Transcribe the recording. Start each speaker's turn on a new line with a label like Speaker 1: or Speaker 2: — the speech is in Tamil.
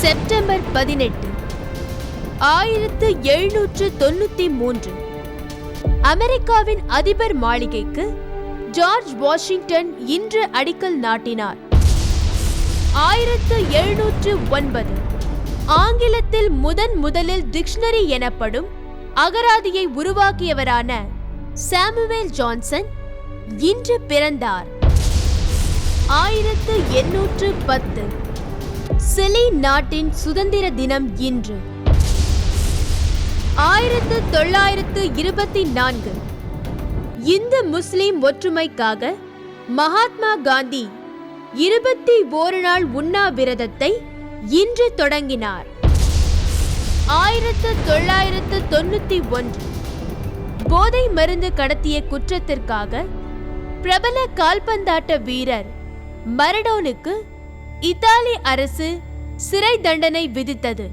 Speaker 1: செப்டம்பர் பதினெட்டு ஆயிரத்து எழுநூற்று தொண்ணூத்தி மூன்று அமெரிக்காவின் அதிபர் மாளிகைக்கு ஜார்ஜ் வாஷிங்டன் இன்று அடிக்கல் நாட்டினார். ஆயிரத்து எழுநூற்று ஒன்பது ஆங்கிலத்தில் முதன் முதலில் டிக்ஷனரி எனப்படும் அகராதியை உருவாக்கியவரான சாமுவேல் ஜான்சன் இன்று பிறந்தார். ஆயிரத்து எண்ணூற்று பத்து சிலி நாட்டின் சுதந்திர தினம் இன்று. ஆயிரத்து தொள்ளாயிரத்து இருபத்தி நான்கு. இந்து முஸ்லிம் ஒற்றுமைக்காக மகாத்மா காந்தி இருபத்தி ஓரு நாள் உண்ணாவிரதத்தை இன்று தொடங்கினார். ஆயிரத்து தொள்ளாயிரத்து தொண்ணூத்தி ஒன்று. போதை மருந்து கடத்திய குற்றத்திற்காக பிரபல கால்பந்தாட்ட வீரர் மரடோனுக்கு இத்தாலி அரசு சிறை தண்டனை விதித்தது.